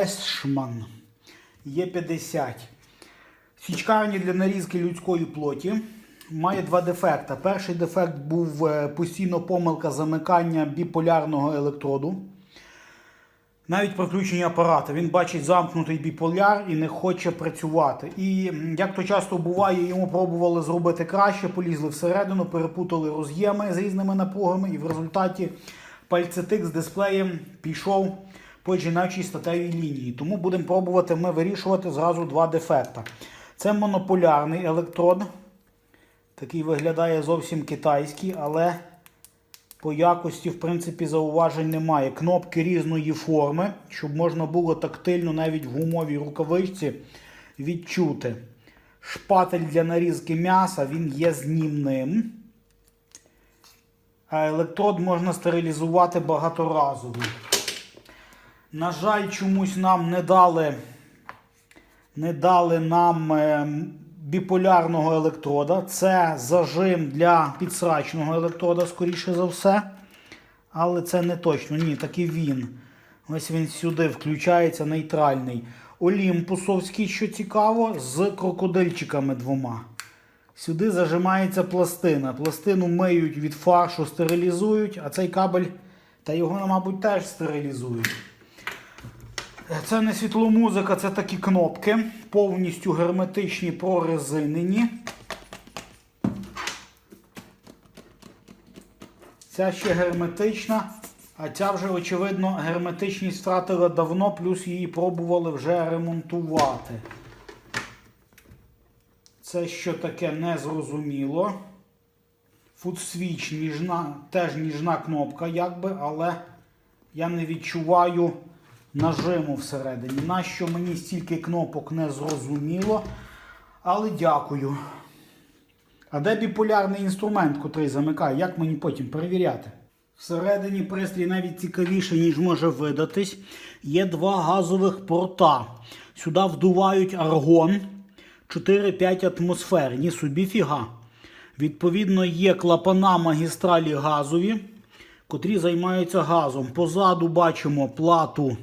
Eschmann Е50. Січкарні для нарізки людської плоті. Має два дефекти. Перший дефект був е, постійно помилка замикання біполярного електроду. Навіть при включенні апарата він бачить замкнутий біполяр і не хоче працювати. І як то часто буває, йому пробували зробити краще, полізли всередину, перепутали роз'єми з різними напругами, і в результаті пальцетик з дисплеєм пішов жіночій статевій лінії. Тому будемо пробувати ми вирішувати зразу два дефекта. Це монополярний електрод. Такий виглядає зовсім китайський, але по якості, в принципі, зауважень немає. Кнопки різної форми, щоб можна було тактильно навіть в гумовій рукавичці відчути. Шпатель для нарізки м'яса, він є знімним. А електрод можна стерилізувати багаторазово. На жаль, чомусь нам не дали, не дали нам е, біполярного електрода. Це зажим для підсрачного електрода, скоріше за все. Але це не точно. Ні, таки він. Ось він сюди включається нейтральний. Олімпусовський, що цікаво, з крокодильчиками двома. Сюди зажимається пластина. Пластину миють від фаршу, стерилізують, а цей кабель, та його, мабуть, теж стерилізують. Це не світломузика, це такі кнопки, повністю герметичні прорезинені. Ця ще герметична, а ця вже, очевидно, герметичність втратила давно, плюс її пробували вже ремонтувати. Це що таке незрозуміло. Фудсвіч ніжна, теж ніжна кнопка, якби, але я не відчуваю нажиму всередині. Нащо мені стільки кнопок не зрозуміло. Але дякую. А де біполярний інструмент, котрий замикає? Як мені потім перевіряти? Всередині пристрій навіть цікавіше, ніж може видатись. Є два газових порта. Сюди вдувають аргон 4-5 атмосфер. Ні собі фіга. Відповідно, є клапана магістралі газові, котрі займаються газом. Позаду бачимо плату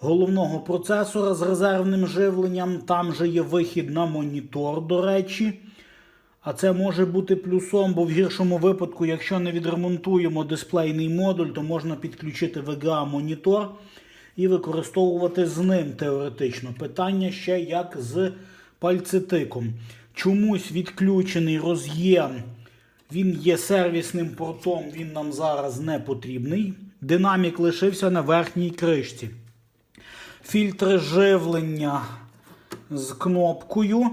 головного процесора з резервним живленням. Там же є вихід на монітор, до речі. А це може бути плюсом, бо в гіршому випадку, якщо не відремонтуємо дисплейний модуль, то можна підключити VGA монітор і використовувати з ним теоретично. Питання ще як з пальцетиком. Чомусь відключений роз'єм. Він є сервісним портом, він нам зараз не потрібний. Динамік лишився на верхній кришці. Фільтри живлення з кнопкою.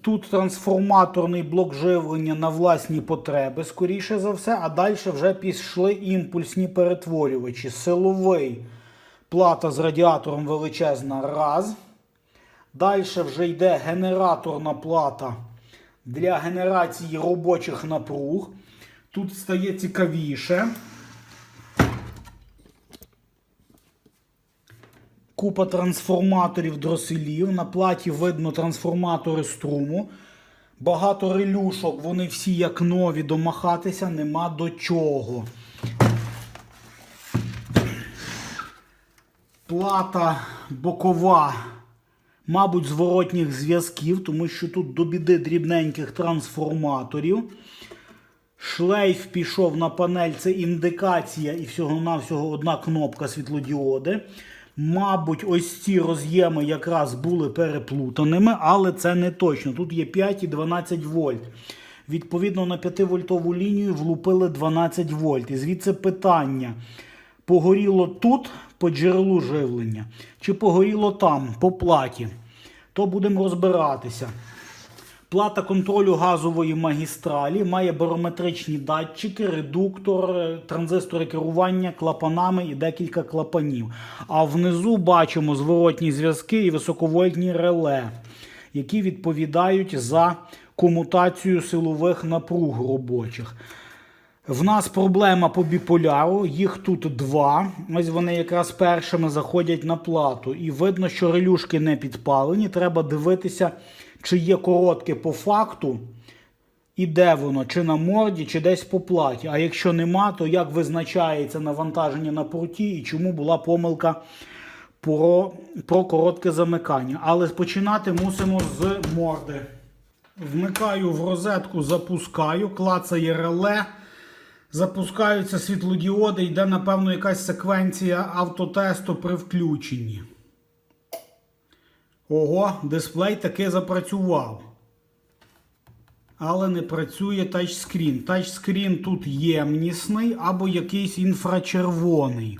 Тут трансформаторний блок живлення на власні потреби, скоріше за все, а далі вже пішли імпульсні перетворювачі. Силовий плата з радіатором величезна раз. Далі вже йде генераторна плата для генерації робочих напруг. Тут стає цікавіше. Купа трансформаторів дроселів. На платі видно трансформатори струму. Багато релюшок, вони всі як нові, домахатися нема до чого. Плата бокова, мабуть, зворотніх зв'язків, тому що тут до біди дрібненьких трансформаторів. Шлейф пішов на панель, це індикація і всього-навсього одна кнопка світлодіоди. Мабуть, ось ці роз'єми якраз були переплутаними, але це не точно. Тут є 5 і 12 вольт. Відповідно, на 5-вольтову лінію влупили 12 вольт. І звідси питання: погоріло тут по джерелу живлення, чи погоріло там, по платі. То будемо розбиратися. Плата контролю газової магістралі має барометричні датчики, редуктор, е, транзистори керування клапанами і декілька клапанів. А внизу бачимо зворотні зв'язки і високовольтні реле, які відповідають за комутацію силових напруг робочих. В нас проблема по біполяру, їх тут два. Ось вони якраз першими заходять на плату. І видно, що релюшки не підпалені. Треба дивитися, чи є коротке по факту, і де воно, чи на морді, чи десь по платі. А якщо нема, то як визначається навантаження на порті і чому була помилка про, про коротке замикання. Але починати мусимо з морди. Вмикаю в розетку, запускаю, клацає реле. Запускаються світлодіоди, йде, напевно, якась секвенція автотесту при включенні. Ого, дисплей таки запрацював. Але не працює тачскрін. Тачскрін тут ємнісний або якийсь інфрачервоний.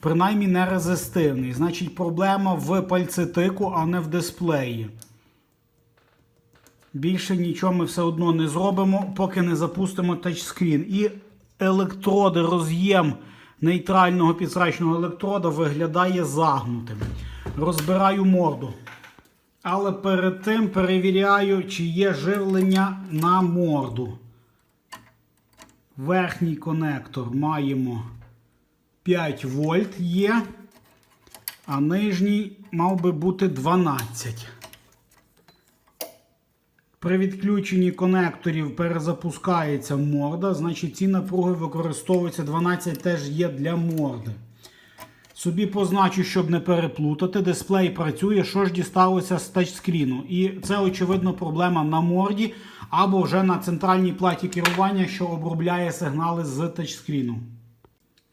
Принаймні не резистивний. Значить, проблема в пальцетику, а не в дисплеї. Більше нічого ми все одно не зробимо, поки не запустимо тачскрін. І електроди, роз'єм нейтрального підсрачного електрода виглядає загнутим. Розбираю морду. Але перед тим перевіряю, чи є живлення на морду. Верхній конектор маємо 5 вольт є, а нижній мав би бути 12. При відключенні конекторів перезапускається морда, значить ці напруги використовуються 12 теж є для морди. Собі позначу, щоб не переплутати. Дисплей працює, що ж дісталося з тачскріну. І це, очевидно, проблема на морді або вже на центральній платі керування, що обробляє сигнали з тачскріну.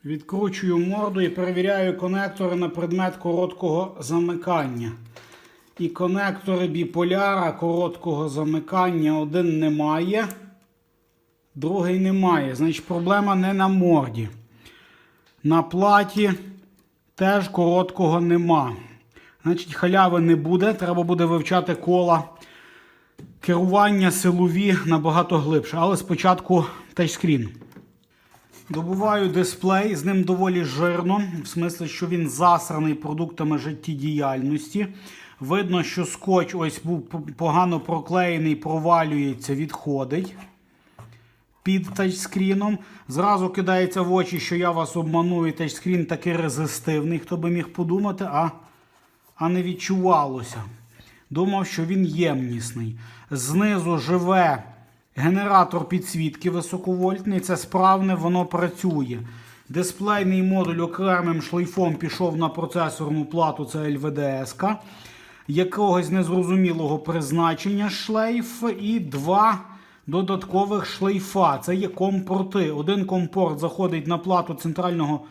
Відкручую морду і перевіряю конектори на предмет короткого замикання. І конектори біполяра короткого замикання один немає, другий немає. Значить, проблема не на морді. На платі теж короткого нема. Значить, халяви не буде. Треба буде вивчати кола керування силові набагато глибше. Але спочатку тачскрін. Добуваю дисплей, з ним доволі жирно, в смислі, що він засраний продуктами життєдіяльності. Видно, що скотч ось був погано проклеєний, провалюється, відходить під тачскріном. Зразу кидається в очі, що я вас обманую, тачскрін такий резистивний, хто би міг подумати, а, а не відчувалося. Думав, що він ємнісний. Знизу живе генератор підсвітки високовольтний, це справне, воно працює. Дисплейний модуль окремим шлейфом пішов на процесорну плату, це LVDS, якогось незрозумілого призначення шлейф і два додаткових шлейфа. Це є компорти. Один компорт заходить на плату центрального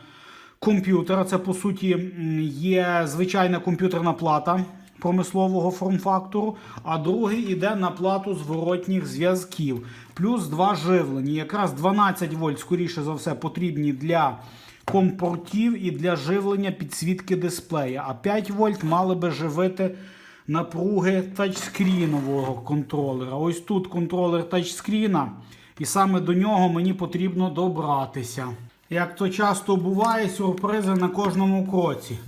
комп'ютера. Це, по суті, є звичайна комп'ютерна плата промислового форм-фактору, а другий іде на плату зворотніх зв'язків. Плюс два живлення. Якраз 12 вольт, скоріше за все, потрібні для компортів і для живлення підсвітки дисплея. А 5 вольт мали би живити напруги тачскрінового контролера. Ось тут контролер тачскріна, і саме до нього мені потрібно добратися. Як то часто буває, сюрпризи на кожному кроці.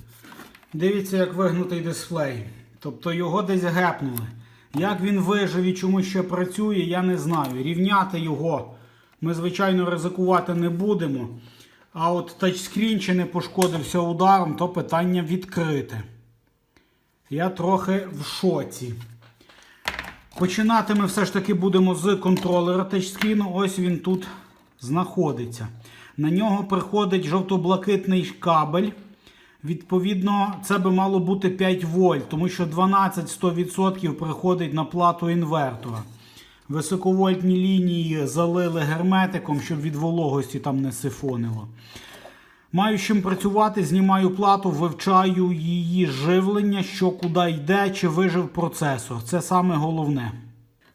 Дивіться, як вигнутий дисплей. Тобто його десь гепнули. Як він вижив і чому ще працює, я не знаю. Рівняти його ми, звичайно, ризикувати не будемо. А от тачскрін чи не пошкодився ударом, то питання відкрите. Я трохи в шоці. Починати ми все ж таки будемо з контролера тачскріну. Ось він тут знаходиться. На нього приходить жовто-блакитний кабель. Відповідно, це би мало бути 5 вольт, тому що 12-100% приходить на плату інвертора. Високовольтні лінії залили герметиком, щоб від вологості там не сифонило. Маю чим працювати, знімаю плату, вивчаю її живлення, що куди йде, чи вижив процесор. Це саме головне.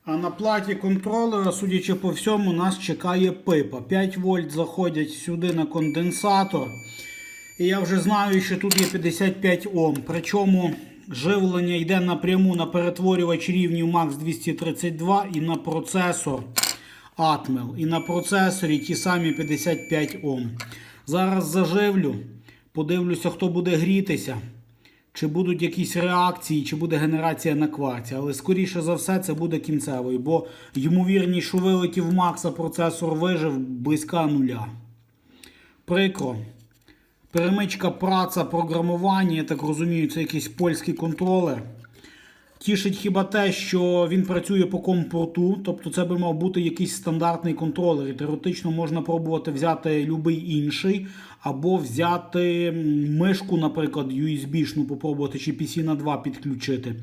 А на платі контролера, судячи по всьому, нас чекає пипа. 5 вольт заходять сюди на конденсатор. І я вже знаю, що тут є 55 Ом. Причому живлення йде напряму на перетворювач рівнів MAX 232 і на процесор Atmel. І на процесорі ті самі 55 Ом. Зараз заживлю, подивлюся, хто буде грітися, чи будуть якісь реакції, чи буде генерація на кварці. Але скоріше за все це буде кінцевою, бо ймовірність, що вилетів Макс, а процесор вижив близька нуля. Прикро. Перемичка праца програмування, я так розумію, це якийсь польський контролер. Тішить хіба те, що він працює по компорту, тобто це би мав бути якийсь стандартний контролер. І теоретично можна пробувати взяти будь-який інший, або взяти мишку, наприклад, USB-шну попробувати, чи PC на 2 підключити.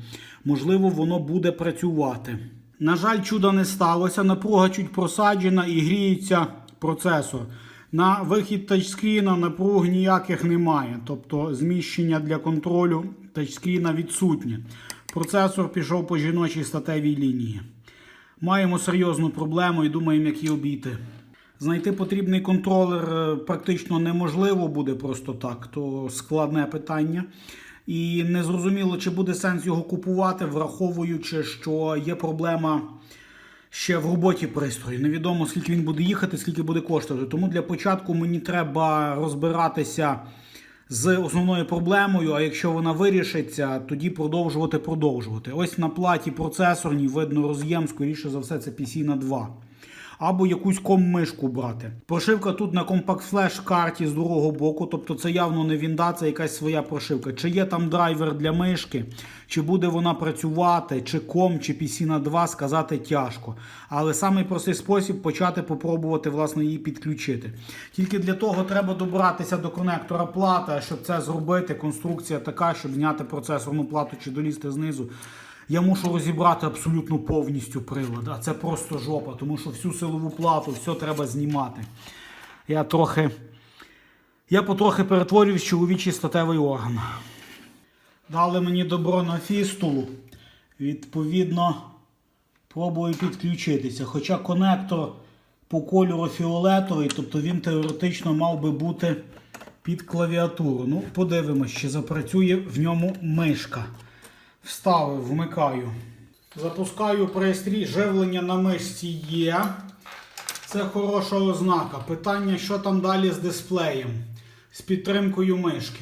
Можливо, воно буде працювати. На жаль, чуда не сталося. Напруга чуть просаджена і гріється процесор. На вихід тачскріна напруг ніяких немає. Тобто зміщення для контролю тачскріна відсутнє. Процесор пішов по жіночій статевій лінії. Маємо серйозну проблему і думаємо, як її обійти. Знайти потрібний контролер е, практично неможливо буде просто так, то складне питання. І незрозуміло, чи буде сенс його купувати, враховуючи, що є проблема ще в роботі пристрою. Невідомо, скільки він буде їхати, скільки буде коштувати. Тому для початку мені треба розбиратися з основною проблемою. А якщо вона вирішиться, тоді продовжувати продовжувати. Ось на платі процесорній видно роз'єм, скоріше за все, це PC на 2. Або якусь ком-мишку брати. Прошивка тут на компакт флеш карті з другого боку, тобто це явно не вінда, це якась своя прошивка. Чи є там драйвер для мишки, чи буде вона працювати, чи ком, чи PC на 2, сказати тяжко. Але самий простий спосіб почати попробувати власне її підключити. Тільки для того треба добратися до конектора плата, щоб це зробити. Конструкція така, щоб зняти процесорну плату чи долізти знизу. Я мушу розібрати абсолютно повністю прилад, а це просто жопа, тому що всю силову плату, все треба знімати. Я трохи. Я потрохи перетворюю в чоловічий статевий орган. Дали мені добро на фістулу. Відповідно, пробую підключитися. Хоча конектор по кольору фіолетовий, тобто він теоретично мав би бути під клавіатуру. Ну, подивимось, чи запрацює в ньому мишка. Вставив, вмикаю. Запускаю пристрій, живлення на мишці є. Це хороша ознака. Питання, що там далі з дисплеєм, з підтримкою мишки.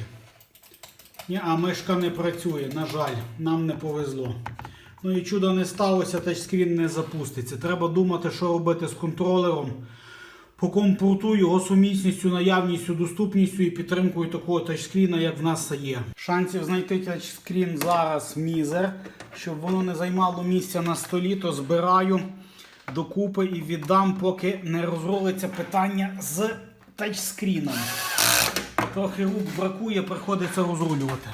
Ні, а мишка не працює, на жаль, нам не повезло. Ну і чудо не сталося, тачскрін не запуститься. Треба думати, що робити з контролером. По компорту, його сумісністю, наявністю, доступністю і підтримкою такого тачскріна, як в нас є. Шансів знайти тачскрін зараз мізер. Щоб воно не займало місця на столі, то збираю докупи і віддам, поки не розрулиться питання з тачскріном. Трохи рук бракує, приходиться розрулювати.